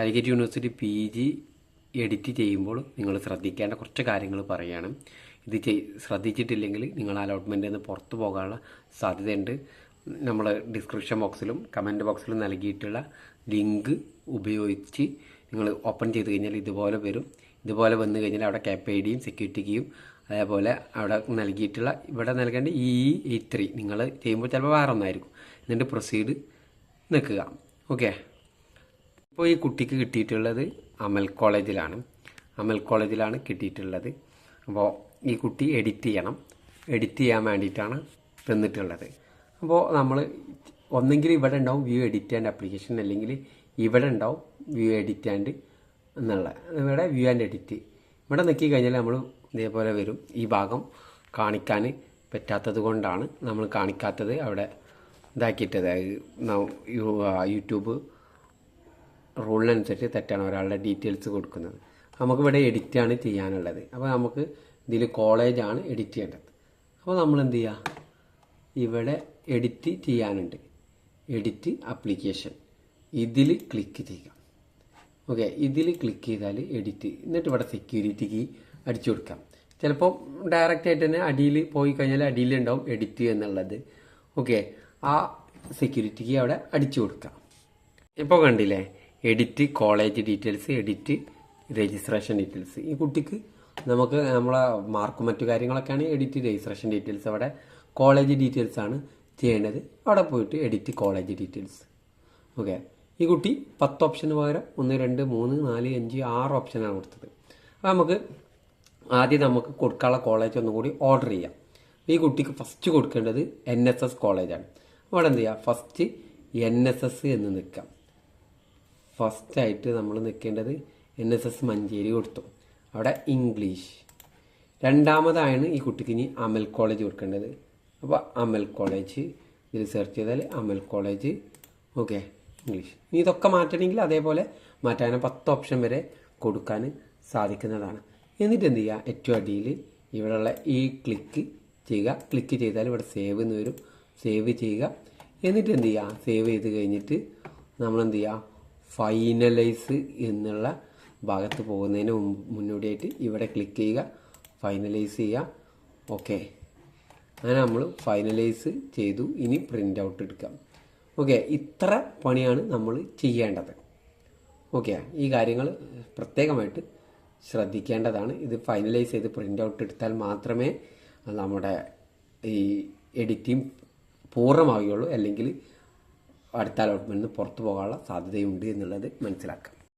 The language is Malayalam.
Calicut university P G edit ചെയ്യുമ്പോൾ നിങ്ങൾ ശ്രദ്ധിക്കേണ്ട കുറച്ച് കാര്യങ്ങൾ പറയുകയാണ് ഇത് ചെയ് ശ്രദ്ധിച്ചിട്ടില്ലെങ്കിൽ നിങ്ങൾ അലോട്ട്മെന്റിൽ നിന്ന് പുറത്തു പോകാനുള്ള സാധ്യതയുണ്ട്. നമ്മൾ ഡിസ്ക്രിപ്ഷൻ ബോക്സിലും കമന്റ് ബോക്സിലും നൽകിയിട്ടുള്ള ലിങ്ക് ഉപയോഗിച്ച് നിങ്ങൾ ഓപ്പൺ ചെയ്ത് കഴിഞ്ഞാൽ ഇതുപോലെ വരും. ഇതുപോലെ വന്നു കഴിഞ്ഞാൽ അവിടെ ക്യാപ് ഐ ഡിയും സെക്യൂരിറ്റി കീയും അതേപോലെ അവിടെ നൽകിയിട്ടുള്ള ഇവിടെ നൽകേണ്ട ഇ എയ്റ്റ് ത്രീ നിങ്ങൾ ചെയ്യുമ്പോൾ ചിലപ്പോൾ വേറെ ഒന്നായിരിക്കും എന്നിട്ട് പ്രൊസീഡ് നിൽക്കുക. ഓക്കെ ഇപ്പോൾ ഈ കുട്ടിക്ക് കിട്ടിയിട്ടുള്ളത് അമൽ കോളേജിലാണ്. അമൽ കോളേജിലാണ് കിട്ടിയിട്ടുള്ളത്. അപ്പോൾ ഈ കുട്ടി എഡിറ്റ് ചെയ്യണം. എഡിറ്റ് ചെയ്യാൻ വേണ്ടിയിട്ടാണ് തന്നിട്ടുള്ളത്. അപ്പോൾ നമ്മൾ ഒന്നെങ്കിൽ ഇവിടെ ഉണ്ടാവും വ്യൂ എഡിറ്റ് ആൻഡ് ആപ്ലിക്കേഷൻ അല്ലെങ്കിൽ ഇവിടെ ഉണ്ടാവും വ്യൂ എഡിറ്റ് ആൻഡ് എന്നുള്ള ഇവിടെ വ്യൂ ആൻഡ് എഡിറ്റ്. ഇവിടെ നിൽക്കി കഴിഞ്ഞാൽ നമ്മൾ ഇതേപോലെ വരും. ഈ ഭാഗം കാണിക്കാൻ പറ്റാത്തത് കൊണ്ടാണ് നമ്മൾ കാണിക്കാത്തത് അവിടെ ഇതാക്കിയിട്ടത്. യൂട്യൂബ് റൂളിനനുസരിച്ച് തെറ്റാണ് ഒരാളുടെ ഡീറ്റെയിൽസ് കൊടുക്കുന്നത്. നമുക്കിവിടെ എഡിറ്റാണ് ചെയ്യാനുള്ളത്. അപ്പോൾ നമുക്ക് ഇതിൽ കോളേജാണ് എഡിറ്റ് ചെയ്യേണ്ടത്. അപ്പോൾ നമ്മൾ എന്ത് ചെയ്യുക ഇവിടെ എഡിറ്റ് ചെയ്യാനുണ്ട്. എഡിറ്റ് ആപ്ലിക്കേഷൻ ഇതിൽ ക്ലിക്ക് ചെയ്യുക. ഓക്കെ ഇതിൽ ക്ലിക്ക് ചെയ്താൽ എഡിറ്റ്. എന്നിട്ട് ഇവിടെ സെക്യൂരിറ്റി കീ അടിച്ചു കൊടുക്കാം. ചിലപ്പോൾ ഡയറക്റ്റ് ആയിട്ട് തന്നെ അടിയിൽ പോയി കഴിഞ്ഞാൽ അടിയിലുണ്ടാവും എഡിറ്റ് എന്നുള്ളത്. ഓക്കെ ആ സെക്യൂരിറ്റി അവിടെ അടിച്ചു കൊടുക്കാം. ഇപ്പോൾ കണ്ടില്ലേ? Edit college details edit registration details. ഈ കുട്ടിക്ക് നമുക്ക് നമ്മളെ മാർക്കും മറ്റു കാര്യങ്ങളൊക്കെയാണ് എഡിറ്റ് രജിസ്ട്രേഷൻ ഡീറ്റെയിൽസ്. അവിടെ കോളേജ് ഡീറ്റെയിൽസ് ആണ് ചെയ്യേണ്ടത്. അവിടെ പോയിട്ട് എഡിറ്റ് കോളേജ് ഡീറ്റെയിൽസ്. ഓക്കെ. ഈ കുട്ടി പത്ത് ഓപ്ഷന് പകരം ഒന്ന് രണ്ട് മൂന്ന് നാല് അഞ്ച് ആറ് ഓപ്ഷനാണ് കൊടുത്തത്. അപ്പോൾ നമുക്ക് ആദ്യം നമുക്ക് കൊടുക്കാനുള്ള കോളേജ് ഒന്നും കൂടി ഓർഡർ ചെയ്യാം. ഈ കുട്ടിക്ക് ഫസ്റ്റ് കൊടുക്കേണ്ടത് എൻ എസ് എസ് കോളേജാണ് അവിടെ എന്ത് ചെയ്യുക ഫസ്റ്റ് എൻ എസ് എസ് എന്ന് നിൽക്കാം. ഫസ്റ്റായിട്ട് നമ്മൾ നിൽക്കേണ്ടത് എൻ എസ് എസ് മഞ്ചേരി കൊടുത്തു. അവിടെ ഇംഗ്ലീഷ് രണ്ടാമതാണ് ഈ കുട്ടിക്ക് ഇനി അമൽ കോളേജ് കൊടുക്കേണ്ടത്. അപ്പോൾ അമൽ കോളേജ് ഇതിൽ സെർച്ച് ചെയ്താൽ അമൽ കോളേജ് ഓക്കെ ഇംഗ്ലീഷ് ഇനി ഇതൊക്കെ മാറ്റണമെങ്കിൽ അതേപോലെ മാറ്റാൻ പത്ത് ഓപ്ഷൻ വരെ കൊടുക്കാൻ സാധിക്കുന്നതാണ്. എന്നിട്ട് എന്ത് ചെയ്യുക? ഏറ്റവും അടിയിൽ ഇവിടെയുള്ള ഈ ക്ലിക്ക് ചെയ്യുക. ക്ലിക്ക് ചെയ്താൽ ഇവിടെ സേവ് എന്ന് വരും. സേവ് ചെയ്യുക. എന്നിട്ട് എന്ത് ചെയ്യുക? സേവ് ചെയ്ത് കഴിഞ്ഞിട്ട് നമ്മൾ എന്ത് ചെയ്യുക? ഫൈനലൈസ് എന്നുള്ള ഭാഗത്ത് പോകുന്നതിന് മുന്നോടിയായിട്ട് ഇവിടെ ക്ലിക്ക് ചെയ്യുക. ഫൈനലൈസ് ചെയ്യുക ഓക്കെ അങ്ങനെ നമ്മൾ ഫൈനലൈസ് ചെയ്തു. ഇനി പ്രിന്റ് ഔട്ട് എടുക്കാം. ഓക്കെ ഇത്ര പണിയാണ് നമ്മൾ ചെയ്യേണ്ടത്. ഓക്കെ ഈ കാര്യങ്ങൾ പ്രത്യേകമായിട്ട് ശ്രദ്ധിക്കേണ്ടതാണ്. ഇത് ഫൈനലൈസ് ചെയ്ത് പ്രിന്റ് ഔട്ട് എടുത്താൽ മാത്രമേ നമ്മുടെ ഈ എഡിറ്റിംഗ് പൂർണമാവുകയുള്ളൂ. അല്ലെങ്കിൽ അടുത്ത നിന്ന് പുറത്തു പോകാനുള്ള സാധ്യതയുണ്ട് എന്നുള്ളത് മനസ്സിലാക്കാം.